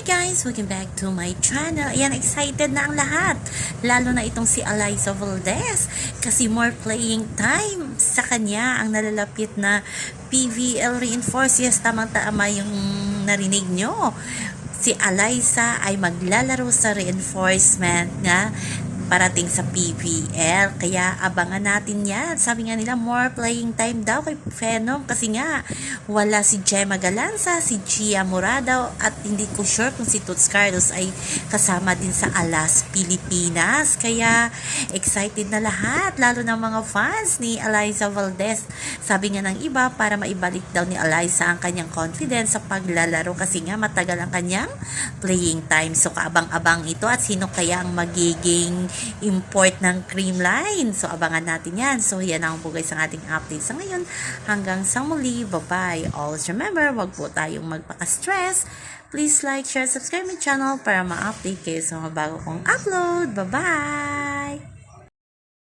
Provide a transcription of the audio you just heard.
Hi guys! Welcome back to my channel. Ayan, excited na ang lahat. Lalo na itong si Eliza Valdez. Kasi more playing time sa kanya ang nalalapit na PVL Reinforce. Yes, tamang-tama yung narinig nyo. Si Eliza ay maglalaro sa reinforcement nga parating sa PVL. Kaya abangan natin yan. Sabi nga nila, more playing time daw kay Phenom kasi nga wala si Gemma Galanza, si Gia Morado at hindi ko sure kung si Toots Carlos ay kasama din sa Alas Pilipinas. Kaya excited na lahat, lalo ng mga fans ni Eliza Valdez. Sabi nga ng iba, para maibalik daw ni Eliza ang kanyang confidence sa paglalaro kasi nga matagal ang kanyang playing time. So kaabang-abang ito at sino kaya ang magiging import ng Creamline. So, abangan natin yan. So, yan ang po guys ang ating update sa ngayon. Hanggang sa muli. Bye-bye. Always remember, wag po tayong magpaka-stress. Please like, share, subscribe my channel para ma-update kayo sa mga bago kong upload. Bye-bye!